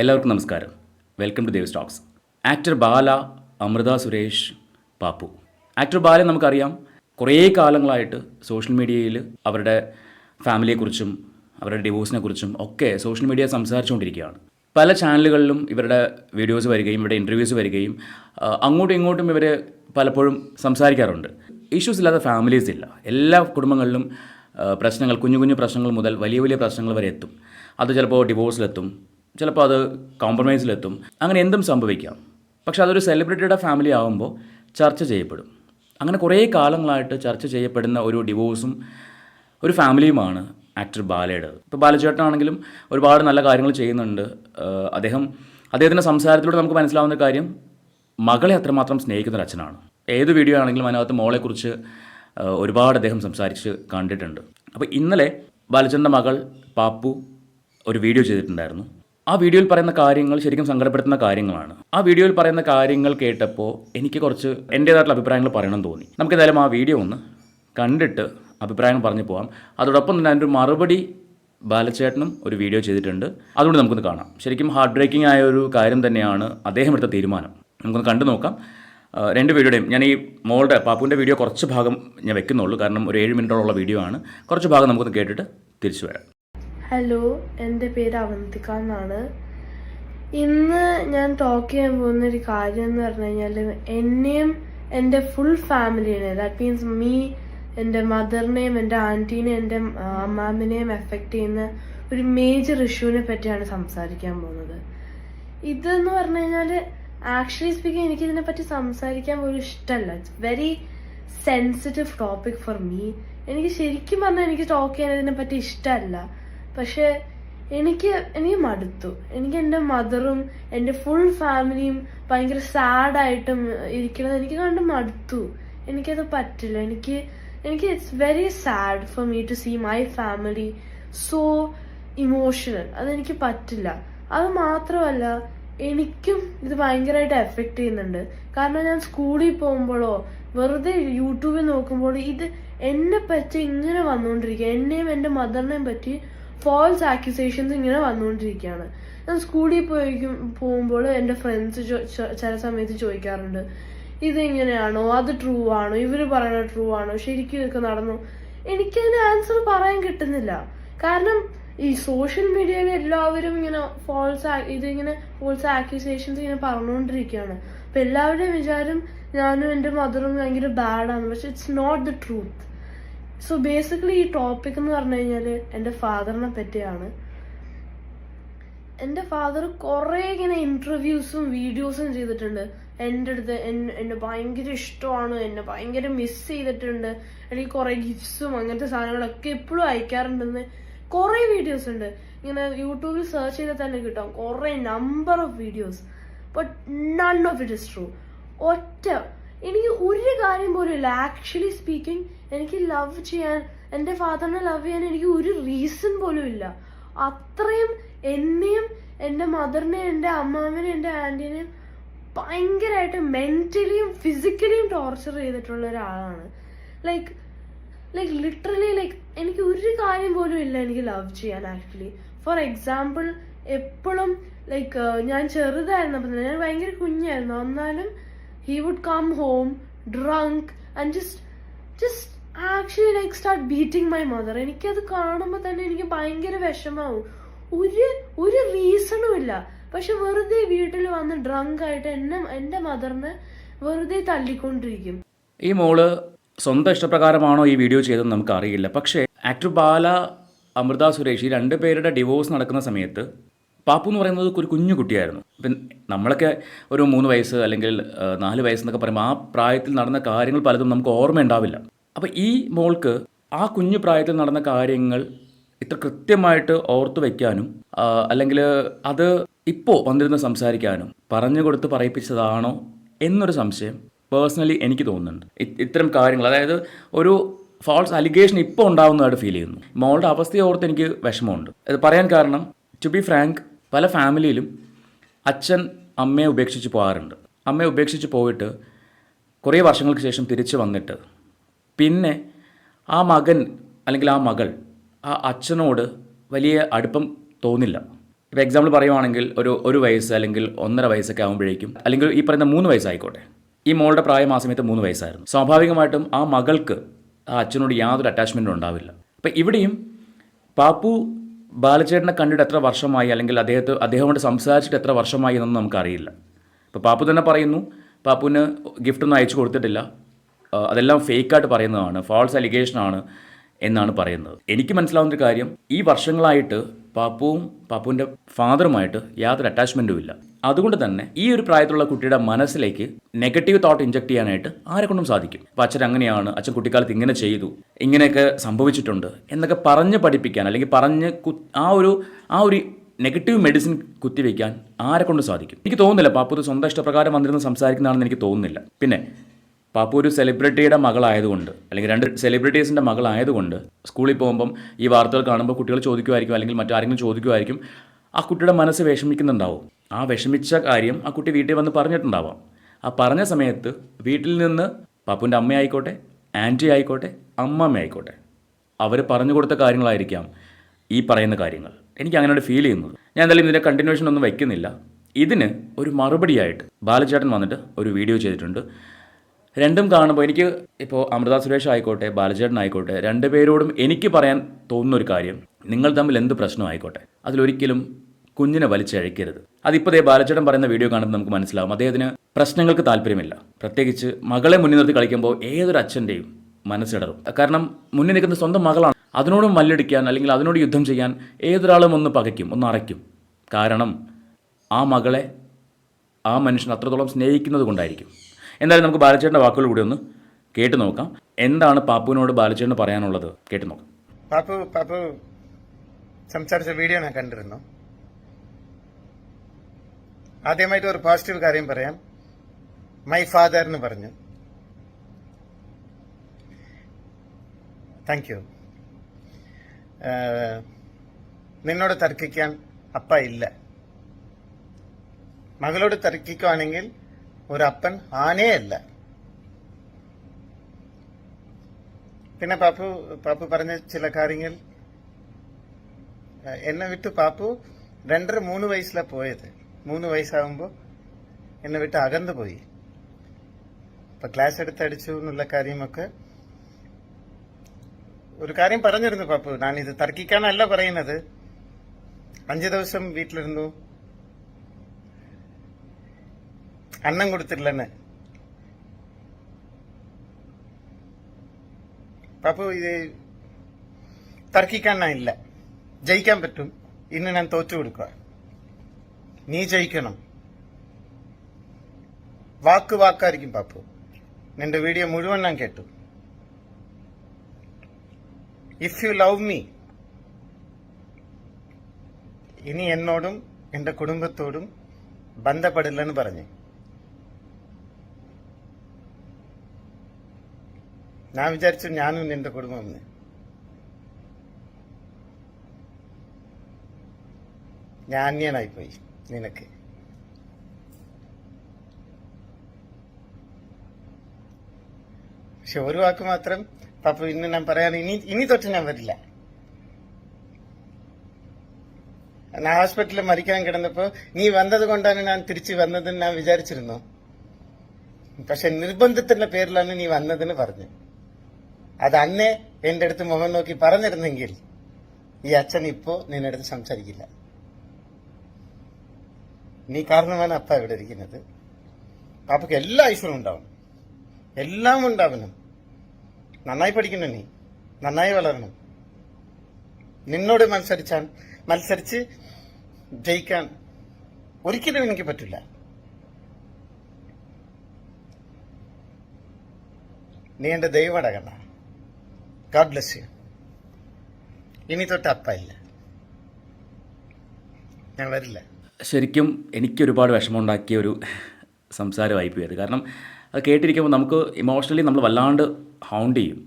എല്ലാവർക്കും നമസ്കാരം. Welcome to Dev stocks actor Bala Amrutha Suresh Pappu. Actor Bala നമുക്കറിയാം. കുറേ കാലങ്ങളായിട്ട് സോഷ്യൽ മീഡിയയിൽ അവരുടെ ഫാമിലിയെക്കുറിച്ചും അവരുടെ ഡിവോഴ്സിനെ കുറിച്ചും ഒക്കെ സോഷ്യൽ മീഡിയ സംസാരിച്ചുകൊണ്ടിരിക്കുകയാണ്. പല ചാനലുകളിലും ഇവരുടെ വീഡിയോസ് വരികയും ഇവരുടെ ഇന്റർവ്യൂസ് വരികയും അങ്ങോട്ടും ഇങ്ങോട്ടും ഇവർ പലപ്പോഴും സംസാരിക്കാറുണ്ട്. ഇഷ്യൂസ് ഇല്ലാത്ത ഫാമിലീസ് ഇല്ല. എല്ലാ കുടുംബങ്ങളിലും പ്രശ്നങ്ങൾ കുഞ്ഞു കുഞ്ഞു പ്രശ്നങ്ങൾ മുതൽ വലിയ വലിയ പ്രശ്നങ്ങൾ വരെ എത്തും. അത് ചിലപ്പോൾ ഡിവോഴ്സിലെത്തും ചിലപ്പോൾ അത് കോംപ്രമൈസിലെത്തും അങ്ങനെ എന്തും സംഭവിക്കാം. പക്ഷെ അതൊരു സെലിബ്രിറ്റിയുടെ ഫാമിലി ആകുമ്പോൾ ചർച്ച ചെയ്യപ്പെടും. അങ്ങനെ കുറേ കാലങ്ങളായിട്ട് ചർച്ച ചെയ്യപ്പെടുന്ന ഒരു ഡിവോഴ്സും ഒരു ഫാമിലിയുമാണ് ആക്ടർ ബാലയുടെ. ഇപ്പോൾ ബാലചേട്ടനാണെങ്കിലും ഒരുപാട് നല്ല കാര്യങ്ങൾ ചെയ്യുന്നുണ്ട്. അദ്ദേഹം അദ്ദേഹത്തിന്റെ സംസാരത്തിലൂടെ നമുക്ക് മനസ്സിലാവുന്ന കാര്യം മകളെ അത്രമാത്രം സ്നേഹിക്കുന്ന ഒരു അച്ഛനാണ്. ഏത് വീഡിയോ ആണെങ്കിലും അതിനകത്ത് മോളെക്കുറിച്ച് ഒരുപാട് അദ്ദേഹം സംസാരിച്ച് കണ്ടിട്ടുണ്ട്. അപ്പോൾ ഇന്നലെ ബാലചന്ദ്രന്റെ മകൾ പാപ്പു ഒരു വീഡിയോ ചെയ്തിട്ടുണ്ടായിരുന്നു. ആ വീഡിയോയിൽ പറയുന്ന കാര്യങ്ങൾ ശരിക്കും സങ്കടപ്പെടുത്തുന്ന കാര്യങ്ങളാണ്. ആ വീഡിയോയിൽ പറയുന്ന കാര്യങ്ങൾ കേട്ടപ്പോൾ എനിക്ക് കുറച്ച് എന്റേതായിട്ടുള്ള അഭിപ്രായങ്ങൾ പറയണമെന്ന് തോന്നി. നമുക്ക് എന്തായാലും ആ വീഡിയോ ഒന്ന് കണ്ടിട്ട് അഭിപ്രായങ്ങൾ പറഞ്ഞു പോകാം അതോടൊപ്പം തന്നെ അതിന്റെ ഒരു മറുപടി ബാലച്ചേട്ടനും ഒരു വീഡിയോ ചെയ്തിട്ടുണ്ട്. അതുകൊണ്ട് നമുക്കൊന്ന് കാണാം. ശരിക്കും ഹാർഡ് ബ്രേക്കിംഗ് ആയ ഒരു കാര്യം തന്നെയാണ് അദ്ദേഹം എടുത്ത തീരുമാനം. നമുക്കൊന്ന് കണ്ടു നോക്കാം. രണ്ട് വീഡിയോയുടെയും ഞാൻ ഈ മോളുടെ പാപ്പുവിന്റെ വീഡിയോ കുറച്ച് ഭാഗം ഞാൻ വെക്കുന്നുള്ളൂ. കാരണം ഒരു ഏഴ് മിനിറ്റോളമുള്ള വീഡിയോ ആണ്. കുറച്ച് ഭാഗം നമുക്കൊന്ന് കേട്ടിട്ട് തിരിച്ചു വരാം. ഹലോ എന്റെ പേര് അവന്തിക എന്നാണ്. ഇന്ന് ഞാൻ ടോക്ക് ചെയ്യാൻ പോകുന്ന ഒരു കാര്യം എന്ന് പറഞ്ഞു കഴിഞ്ഞാൽ എന്നെയും എന്റെ ഫുൾ ഫാമിലിനെ ദാറ്റ് മീൻസ് മീ എന്റെ മദറിനെയും എന്റെ ആന്റീനെയും എന്റെ അമ്മാമിനെയും എഫക്റ്റ് ചെയ്യുന്ന ഒരു മേജർ ഇഷ്യൂവിനെ പറ്റിയാണ് സംസാരിക്കാൻ പോകുന്നത്. ഇതെന്ന് പറഞ്ഞു കഴിഞ്ഞാൽ ആക്ച്വലി സ്പീക്കിംഗ് എനിക്ക് ഇതിനെ പറ്റി സംസാരിക്കാൻ പോലും ഇഷ്ടമല്ല. It's very sensitive topic for me എനിക്ക് ശരിക്കും പറഞ്ഞാൽ എനിക്ക് ടോക്ക് ചെയ്യാൻ ഇതിനെ പറ്റി ഇഷ്ടമല്ല. പക്ഷെ എനിക്ക് എനിക്ക് മടുത്തു. എനിക്ക് എന്റെ മദറും എന്റെ ഫുൾ ഫാമിലിയും ഭയങ്കര സാഡായിട്ടും ഇരിക്കണത് എനിക്ക് കണ്ട് മടുത്തു. എനിക്കത് പറ്റില്ല. എനിക്ക് എനിക്ക് it's very sad for me to see my family so emotional അതെനിക്ക് പറ്റില്ല. അത് മാത്രമല്ല എനിക്കും ഇത് ഭയങ്കരമായിട്ട് എഫക്റ്റ് ചെയ്യുന്നുണ്ട്. കാരണം ഞാൻ സ്കൂളിൽ പോകുമ്പോഴോ വെറുതെ യൂട്യൂബിൽ നോക്കുമ്പോൾ ഇത് എന്നെ പറ്റി ഇങ്ങനെ വന്നുകൊണ്ടിരിക്കുക. എന്നെയും എന്റെ മദറിനെയും പറ്റി ഫോൾസ് ആക്യുസേഷൻസ് ഇങ്ങനെ വന്നുകൊണ്ടിരിക്കുകയാണ്. ഞാൻ സ്കൂളിൽ പോയി പോകുമ്പോൾ എന്റെ ഫ്രണ്ട്സ് ചില സമയത്ത് ചോദിക്കാറുണ്ട് ഇതെങ്ങനെയാണോ? അത് ട്രൂ ആണോ? ഇവർ പറയുന്നത് ട്രൂ ആണോ? ശരിക്കും ഇതൊക്കെ നടന്നു? എനിക്കതിന് ആൻസർ പറയാൻ കിട്ടുന്നില്ല. കാരണം ഈ സോഷ്യൽ മീഡിയയിൽ എല്ലാവരും ഇങ്ങനെ ഫോൾസ് ഇതിങ്ങനെ ഫോൾസ് ആക്യുസേഷൻസ് ഇങ്ങനെ പറഞ്ഞുകൊണ്ടിരിക്കുകയാണ്. അപ്പൊ എല്ലാവരുടെയും വിചാരം ഞാനും എന്റെ മദറും ഭയങ്കര ബാഡാണ് പക്ഷെ it's not the truth so basically ഈ ടോപ്പിക് എന്ന് പറഞ്ഞു കഴിഞ്ഞാൽ എന്റെ ഫാദറിനെ പറ്റിയാണ്. എന്റെ ഫാദർ കുറേ ഇങ്ങനെ ഇന്റർവ്യൂസും വീഡിയോസും ചെയ്തിട്ടുണ്ട്. എന്റെ അടുത്ത് എന്നെ ഭയങ്കര ഇഷ്ടമാണ്. എന്നെ ഭയങ്കര മിസ് ചെയ്തിട്ടുണ്ട്. എനിക്ക് കുറേ ഗിഫ്റ്റ്സും അങ്ങനത്തെ സാധനങ്ങളൊക്കെ എപ്പോഴും അയക്കാറുണ്ടെന്ന് കുറേ വീഡിയോസ് ഉണ്ട്. ഇങ്ങനെ യൂട്യൂബിൽ സെർച്ച് ചെയ്താൽ തന്നെ കിട്ടാം. കുറേ number of videos but none of it is true ഒറ്റ എനിക്ക് ഒരു കാര്യം പോലും ഇല്ല. ആക്ച്വലി സ്പീക്കിംഗ് എനിക്ക് ലവ് ചെയ്യാൻ എന്റെ ഫാദറിനെ ലവ് ചെയ്യാൻ എനിക്ക് ഒരു റീസൺ പോലും ഇല്ല. അത്രയും എന്നെയും എന്റെ മദറിനെയും എന്റെ അമ്മാവിനെയും എന്റെ ആന്റീനെയും ഭയങ്കരമായിട്ട് മെന്റലിയും ഫിസിക്കലിയും ടോർച്ചർ ചെയ്തിട്ടുള്ള ഒരാളാണ്. ലൈക്ക് ലൈക്ക് ലിറ്ററലി ലൈക്ക് എനിക്ക് ഒരു കാര്യം പോലും ഇല്ല എനിക്ക് ലവ് ചെയ്യാൻ ആക്ച്വലി ഫോർ എക്സാമ്പിൾ എപ്പോഴും ലൈക്ക് ഞാൻ ചെറുതായിരുന്നപ്പോൾ ഞാൻ ഭയങ്കര കുഞ്ഞായിരുന്നു. എന്നാലും he would come home drunk and just just actually like start beating my mother എനിക്കത് കാണുമ്പോൾ തന്നെ എനിക്ക് ഭയങ്കര വിഷമാവും. ഒരു ഒരു റീസണും ഇല്ല. പക്ഷെ വെറുതെ വീട്ടിൽ വന്ന് ഡ്രങ്ക് ആയിട്ട് എന്നെ എന്റെ മദറിനെ വെറുതെ തല്ലിക്കൊണ്ടിരിക്കും. ഈ മോൾ സ്വന്തം ഇഷ്ടപ്രകാരമാണോ ഈ വീഡിയോ ചെയ്തതെന്ന് നമുക്ക് അറിയില്ല പക്ഷേ ആക്ടർ ബാല അമൃത സുരേഷ് ഈ രണ്ട് പേരുടെ ഡിവോഴ്സ് നടക്കുന്ന സമയത്ത് പാപ്പു എന്ന് പറയുന്നത് ഒരു കുഞ്ഞു കുട്ടിയായിരുന്നു. ഇപ്പം നമ്മളൊക്കെ ഒരു മൂന്ന് വയസ്സ് അല്ലെങ്കിൽ നാല് വയസ്സ് എന്നൊക്കെ പറയുമ്പോൾ ആ പ്രായത്തിൽ നടന്ന കാര്യങ്ങൾ പലതും നമുക്ക് ഓർമ്മയുണ്ടാവില്ല അപ്പോൾ ഈ മോൾക്ക് ആ കുഞ്ഞു പ്രായത്തിൽ നടന്ന കാര്യങ്ങൾ ഇത്ര കൃത്യമായിട്ട് ഓർത്തു വയ്ക്കാനും അല്ലെങ്കിൽ അത് ഇപ്പോൾ വന്നിരുന്ന് സംസാരിക്കാനും പറഞ്ഞു കൊടുത്ത് പറയിപ്പിച്ചതാണോ എന്നൊരു സംശയം പേഴ്സണലി എനിക്ക് തോന്നുന്നുണ്ട്. ഇത്തരം കാര്യങ്ങൾ അതായത് ഒരു ഫോൾസ് അലിഗേഷൻ ഇപ്പോൾ ഉണ്ടാവുന്നതായിട്ട് ഫീൽ ചെയ്യുന്നു. മോളുടെ അവസ്ഥയെ ഓർത്ത് എനിക്ക് വിഷമമുണ്ട്. ഇത് പറയാൻ കാരണം ടു ബി ഫ്രാങ്ക് പല ഫാമിലിയിലും അച്ഛൻ അമ്മയെ ഉപേക്ഷിച്ച് പോകാറുണ്ട്. അമ്മയെ ഉപേക്ഷിച്ച് പോയിട്ട് കുറേ വർഷങ്ങൾക്ക് ശേഷം തിരിച്ച് വന്നിട്ട് പിന്നെ ആ മകൻ അല്ലെങ്കിൽ ആ മകൾ ആ അച്ഛനോട് വലിയ അടുപ്പം തോന്നില്ല. ഇപ്പോൾ എക്സാമ്പിൾ പറയുവാണെങ്കിൽ ഒരു ഒരു വയസ്സ് അല്ലെങ്കിൽ ഒന്നര വയസ്സൊക്കെ ആകുമ്പോഴേക്കും അല്ലെങ്കിൽ ഈ പറയുന്ന മൂന്ന് വയസ്സായിക്കോട്ടെ. ഈ മോളുടെ പ്രായം ആ സമയത്ത് മൂന്ന് വയസ്സായിരുന്നു. സ്വാഭാവികമായിട്ടും ആ മകൾക്ക് ആ അച്ഛനോട് യാതൊരു അറ്റാച്ച്മെന്റും ഉണ്ടാവില്ല. അപ്പോൾ ഇവിടെയും പാപ്പു ബാലചേട്ടനെ കണ്ടിട്ട് എത്ര വർഷമായി അല്ലെങ്കിൽ അദ്ദേഹത്തെ അദ്ദേഹമായിട്ട് സംസാരിച്ചിട്ട് എത്ര വർഷമായി എന്നൊന്നും നമുക്കറിയില്ല. ഇപ്പോൾ പാപ്പു തന്നെ പറയുന്നു പാപ്പുവിന് ഗിഫ്റ്റൊന്നും അയച്ചു കൊടുത്തിട്ടില്ല. അതെല്ലാം ഫേക്കായിട്ട് പറയുന്നതാണ് ഫാൾസ് അലിഗേഷനാണ് എന്നാണ് പറയുന്നത്. എനിക്ക് മനസ്സിലാവുന്ന ഒരു കാര്യം ഈ വർഷങ്ങളായിട്ട് പാപ്പുവും പാപ്പുവിന്റെ ഫാദറുമായിട്ട് യാതൊരു അറ്റാച്ച്മെന്റും ഇല്ല. അതുകൊണ്ട് തന്നെ ഈ ഒരു പ്രായത്തിലുള്ള കുട്ടിയുടെ മനസ്സിലേക്ക് നെഗറ്റീവ് തോട്ട് ഇഞ്ചക്ട് ചെയ്യാനായിട്ട് ആരെ കൊണ്ടും സാധിക്കും. അപ്പോൾ അച്ഛൻ അങ്ങനെയാണ് അച്ഛൻ കുട്ടിക്കാലത്ത് ഇങ്ങനെ ചെയ്തു ഇങ്ങനെയൊക്കെ സംഭവിച്ചിട്ടുണ്ട് എന്നൊക്കെ പറഞ്ഞ് പഠിപ്പിക്കാൻ അല്ലെങ്കിൽ പറഞ്ഞ് ആ ഒരു ആ ഒരു നെഗറ്റീവ് മെഡിസിൻ കുത്തിവെക്കാൻ ആരെ കൊണ്ട് സാധിക്കും. എനിക്ക് തോന്നുന്നില്ല പാപ്പു ഒരു സ്വന്തം ഇഷ്ടപ്രകാരം വന്നിരുന്ന് സംസാരിക്കുന്നതാണെന്ന് എനിക്ക് തോന്നുന്നില്ല. പിന്നെ പാപ്പു ഒരു സെലിബ്രിറ്റിയുടെ മകളായതുകൊണ്ട് അല്ലെങ്കിൽ രണ്ട് സെലിബ്രിറ്റീസിന്റെ മകളായതുകൊണ്ട് സ്കൂളിൽ പോകുമ്പം ഈ വാർത്തകൾ കാണുമ്പോൾ കുട്ടികൾ ചോദിക്കുമായിരിക്കും അല്ലെങ്കിൽ മറ്റാരെങ്കിലും ചോദിക്കുമായിരിക്കും. ആ കുട്ടിയുടെ മനസ്സ് വിഷമിക്കുന്നുണ്ടാവും. ആ വിഷമിച്ച കാര്യം ആ കുട്ടി വീട്ടിൽ വന്ന് പറഞ്ഞിട്ടുണ്ടാവാം. ആ പറഞ്ഞ സമയത്ത് വീട്ടിൽ നിന്ന് പാപ്പുവിന്റെ അമ്മയായിക്കോട്ടെ ആന്റി ആയിക്കോട്ടെ അമ്മമ്മ ആയിക്കോട്ടെ അവർ പറഞ്ഞു കൊടുത്ത കാര്യങ്ങളായിരിക്കാം ഈ പറയുന്ന കാര്യങ്ങൾ. എനിക്ക് അങ്ങനെയാണ് ഫീൽ ചെയ്യുന്നത്. ഞാൻ എന്തായാലും ഇതിന്റെ കണ്ടിന്യൂഷൻ ഒന്നും വയ്ക്കുന്നില്ല. ഇതിന് ഒരു മറുപടിയായിട്ട് ബാലചേട്ടൻ വന്നിട്ട് ഒരു വീഡിയോ ചെയ്തിട്ടുണ്ട്. രണ്ടും കാണുമ്പോൾ എനിക്ക് ഇപ്പോൾ അമൃത സുരേഷ് ആയിക്കോട്ടെ ബാലചേട്ടൻ ആയിക്കോട്ടെ രണ്ടുപേരോടും എനിക്ക് പറയാൻ തോന്നുന്ന ഒരു കാര്യം നിങ്ങൾ തമ്മിൽ എന്ത് പ്രശ്നം ആയിക്കോട്ടെ. അതിലൊരിക്കലും കുഞ്ഞിനെ വലിച്ചഴക്കരുത്. അതിപ്പോൾ ദേ ബാലചേട്ടൻ പറയുന്ന വീഡിയോ കാണുമ്പോൾ നമുക്ക് മനസ്സിലാവും. അദ്ദേഹത്തിന് പ്രശ്നങ്ങൾക്ക് താല്പര്യമില്ല. പ്രത്യേകിച്ച് മകളെ മുന്നിൽ നിർത്തി കളിക്കുമ്പോൾ ഏതൊരു അച്ഛന്റെയും മനസ്സിടറും. കാരണം മുന്നിൽ നിൽക്കുന്ന സ്വന്തം മകളാണ്. അതിനോടും മല്ലടിക്കാൻ അല്ലെങ്കിൽ അതിനോട് യുദ്ധം ചെയ്യാൻ ഏതൊരാളും ഒന്ന് പകയ്ക്കും ഒന്ന് അറയ്ക്കും. കാരണം ആ മകളെ ആ മനുഷ്യൻ അത്രത്തോളം സ്നേഹിക്കുന്നത് കൊണ്ടായിരിക്കും. എന്തായാലും നമുക്ക് ബാലചേട്ടന്റെ വാക്കുകൾ കൂടി ഒന്ന് കേട്ടു നോക്കാം. എന്താണ് പാപ്പുവിനോട് ബാലച്ചേട്ടന് പറയാനുള്ളത്? കേട്ടു നോക്കാം. പാപ്പു പാപ്പു. സംസാരിച്ച വീഡിയോ ഞാൻ കണ്ടിരുന്നു. ആദ്യമായിട്ട് ഒരു പോസിറ്റീവ് കാര്യം പറയാം. മൈ ഫാദർ എന്ന് പറഞ്ഞു. താങ്ക് യു നിന്നോട് തർക്കിക്കാൻ അപ്പ ഇല്ല. മകളോട് തർക്കിക്കുവാണെങ്കിൽ ഒരു അപ്പൻ ആനേ അല്ല. പിന്നെ പാപ്പു പാപ്പു പറഞ്ഞ ചില കാര്യങ്ങൾ എന്നെ വിട്ട് പാപ്പു രണ്ടര മൂന്ന് വയസ്സിലാ പോയത്. മൂന്ന് വയസ്സാകുമ്പോ എന്നെ വിട്ട് അകന്നു പോയി. ഇപ്പൊ ക്ലാസ് എടുത്തടിച്ചു എന്നുള്ള കാര്യമൊക്കെ ഒരു കാര്യം പറഞ്ഞിരുന്നു പാപ്പു. ഇത് തർക്കിക്കാനല്ല പറയുന്നത്. അഞ്ചു ദിവസം വീട്ടിലിരുന്നു. അന്നം കൊടുത്തിട്ടില്ലെന്ന്. പാപ്പു ഇത് ഇല്ല ജയിക്കാൻ പറ്റും. ഇന്ന് ഞാൻ തോറ്റു കൊടുക്കുക. നീ ജയിക്കണം. വാക്ക് വാക്കായിരിക്കും പാപ്പു. നിന്റെ വീഡിയോ മുഴുവൻ ഞാൻ കേട്ടു. ഇഫ് യു ലവ് മീ ഇനി എന്നോടും എന്റെ കുടുംബത്തോടും ബന്ധപ്പെടില്ലെന്ന് പറഞ്ഞു. ഞാൻ വിചാരിച്ചു ഞാനും നിന്റെ കുടുംബം ഞാൻ നിനക്ക്. പക്ഷെ ഒരു വാക്ക് മാത്രം പപ്പു ഇന്ന് ഞാൻ പറയാൻ ഇനി ഇനി തൊട്ട് ഞാൻ വരില്ല. ഞാൻ ഹോസ്പിറ്റലിൽ മരിക്കാൻ കിടന്നപ്പോ നീ വന്നത് കൊണ്ടാണ് ഞാൻ തിരിച്ചു വന്നതെന്ന് ഞാൻ വിചാരിച്ചിരുന്നു. പക്ഷെ നിർബന്ധത്തിന്റെ പേരിലാണ് നീ വന്നതെന്ന് പറഞ്ഞു. അത് അന്നേ എന്റെ അടുത്ത് മുഖം നോക്കി പറഞ്ഞിരുന്നെങ്കിൽ ഈ അച്ഛൻ ഇപ്പോ നിന്റെ അടുത്ത് സംസാരിക്കില്ല. നീ കാരണമാണ് അപ്പ ഇവിടെ ഇരിക്കുന്നത്. പാപ്പയ്ക്ക് എല്ലാ ഐശ്വര്യം ഉണ്ടാവണം എല്ലാം ഉണ്ടാവണം. നന്നായി പഠിക്കണം നീ. നന്നായി വളരണം. നിന്നോട് മത്സരിച്ചാൽ മത്സരിച്ച് ജയിക്കാൻ ഒരിക്കലും എനിക്ക് പറ്റില്ല. നീ എന്റെ ദൈവട കണ്ട ഗാഡ് ബ്ലെസ് യു ഇനി തൊട്ട് അപ്പ ഇല്ല. ഞാൻ വരില്ല. ശരിക്കും എനിക്കൊരുപാട് വിഷമമുണ്ടാക്കിയ ഒരു സംസാരമായി പോയത് കാരണം അത് കേട്ടിരിക്കുമ്പോൾ നമുക്ക് ഇമോഷണലി നമ്മൾ വല്ലാണ്ട് ഹൗണ്ട് ചെയ്യും.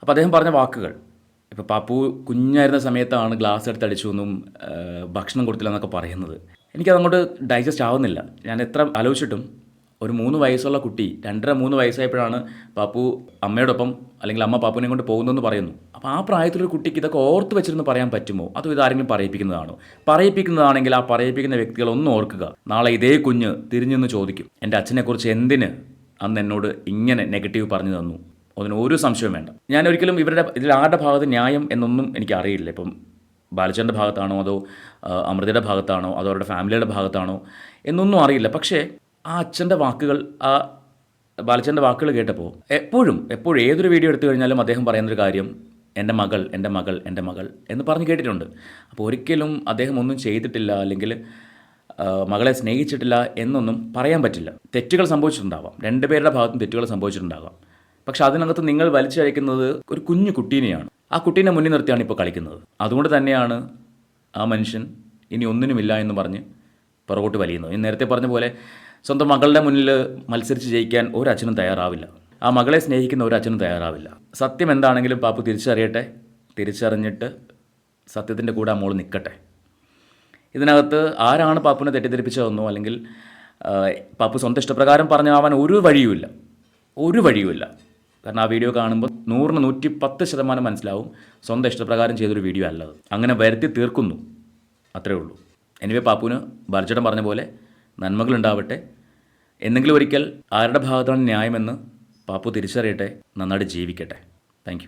അപ്പോൾ അദ്ദേഹം പറഞ്ഞ വാക്കുകൾ ഇപ്പോൾ പാപ്പു കുഞ്ഞായിരുന്ന സമയത്താണ് ഗ്ലാസ് എടുത്ത് അടിച്ചു എന്നും ഭക്ഷണം കൊടുത്തില്ല എന്നൊക്കെ പറയുന്നത്. എനിക്കതങ്ങോട്ട് ഡൈജസ്റ്റ് ആവുന്നില്ല. ഞാൻ എത്ര ആലോചിച്ചിട്ടും ഒരു മൂന്ന് വയസ്സുള്ള കുട്ടി രണ്ടര മൂന്ന് വയസ്സായപ്പോഴാണ് പാപ്പു അമ്മയോടൊപ്പം അല്ലെങ്കിൽ അമ്മ പാപ്പുവിനെ കൊണ്ട് പോകുന്നെന്ന് പറയുന്നു. അപ്പോൾ ആ പ്രായത്തിലൊരു കുട്ടിക്ക് ഇതൊക്കെ ഓർത്ത് വെച്ചിരുന്ന് പറയാൻ പറ്റുമോ? അതോ ഇതാരെങ്കിലും പറയിപ്പിക്കുന്നതാണോ? പറയിപ്പിക്കുന്നതാണെങ്കിൽ ആ പറയിപ്പിക്കുന്ന വ്യക്തികൾ ഓർക്കുക. നാളെ ഇതേ കുഞ്ഞ് തിരിഞ്ഞെന്ന് ചോദിക്കും. എന്റെ അച്ഛനെക്കുറിച്ച് എന്തിന് അന്ന് എന്നോട് ഇങ്ങനെ നെഗറ്റീവ് പറഞ്ഞു തന്നു? അതിന് ഒരു സംശയവും വേണ്ട. ഞാൻ ഒരിക്കലും ഇവരുടെ ഇതിൽ ആരുടെ ഭാഗത്ത് ന്യായം എന്നൊന്നും എനിക്ക് അറിയില്ല. ഇപ്പം ബാലചന്ദ്രന്റെ ഭാഗത്താണോ അതോ അമൃതയുടെ ഭാഗത്താണോ അതോ അവരുടെ ഫാമിലിയുടെ ഭാഗത്താണോ എന്നൊന്നും അറിയില്ല. പക്ഷേ ആ അച്ഛന്റെ വാക്കുകൾ ആ ബാലചന്ദ്രന്റെ വാക്കുകൾ കേട്ടപ്പോൾ എപ്പോഴും എപ്പോഴും ഏതൊരു വീഡിയോ എടുത്തു കഴിഞ്ഞാലും അദ്ദേഹം പറയുന്നൊരു കാര്യം എന്റെ മകൾ എന്റെ മകൾ എന്റെ മകൾ എന്ന് പറഞ്ഞ് കേട്ടിട്ടുണ്ട്. അപ്പോൾ ഒരിക്കലും അദ്ദേഹം ഒന്നും ചെയ്തിട്ടില്ല അല്ലെങ്കിൽ മകളെ സ്നേഹിച്ചിട്ടില്ല എന്നൊന്നും പറയാൻ പറ്റില്ല. തെറ്റുകൾ സംഭവിച്ചിട്ടുണ്ടാവാം. രണ്ടുപേരുടെ ഭാഗത്തും തെറ്റുകൾ സംഭവിച്ചിട്ടുണ്ടാകാം. പക്ഷെ അതിനകത്ത് നിങ്ങൾ വലിച്ചഴക്കുന്നത് ഒരു കുഞ്ഞു കുട്ടീനെയാണ്. ആ കുട്ടീനെ മുന്നിൽ നിർത്തിയാണ് ഇപ്പോൾ കളിക്കുന്നത്. അതുകൊണ്ട് തന്നെയാണ് ആ മനുഷ്യൻ ഇനി ഒന്നിനുമില്ല എന്ന് പറഞ്ഞ് പുറകോട്ട് വലിയുന്നത്. നേരത്തെ പറഞ്ഞ പോലെ സ്വന്തം മകളുടെ മുന്നിൽ മത്സരിച്ച് ജയിക്കാൻ ഒരച്ഛനും തയ്യാറാവില്ല. ആ മകളെ സ്നേഹിക്കുന്ന ഒരച്ഛനും തയ്യാറാവില്ല. സത്യം എന്താണെങ്കിലും പാപ്പു തിരിച്ചറിയട്ടെ. തിരിച്ചറിഞ്ഞിട്ട് സത്യത്തിന്റെ കൂടെ ആ മോൾ നിൽക്കട്ടെ. ഇതിനകത്ത് ആരാണ് പാപ്പുവിനെ തെറ്റിദ്ധരിപ്പിച്ചതെന്നോ അല്ലെങ്കിൽ പാപ്പു സ്വന്തം ഇഷ്ടപ്രകാരം പറഞ്ഞാവാൻ ഒരു വഴിയുമില്ല. ഒരു വഴിയുമില്ല. കാരണം ആ വീഡിയോ കാണുമ്പോൾ നൂറിന് നൂറ്റി പത്ത് ശതമാനം മനസ്സിലാവും സ്വന്തം ഇഷ്ടപ്രകാരം ചെയ്തൊരു വീഡിയോ അല്ലത്. അങ്ങനെ വരുത്തി തീർക്കുന്നു. അത്രേ ഉള്ളൂ. എനിവേ പാപ്പുവിന് ബർജടം പറഞ്ഞ പോലെ നന്മകളുണ്ടാവട്ടെ. എന്നെങ്കിലും ഒരിക്കൽ ആരുടെ ഭാഗത്താണ് ന്യായമെന്ന് പാപ്പു തിരിച്ചറിയട്ടെ നന്നായിട്ട് ജീവിക്കട്ടെ. താങ്ക്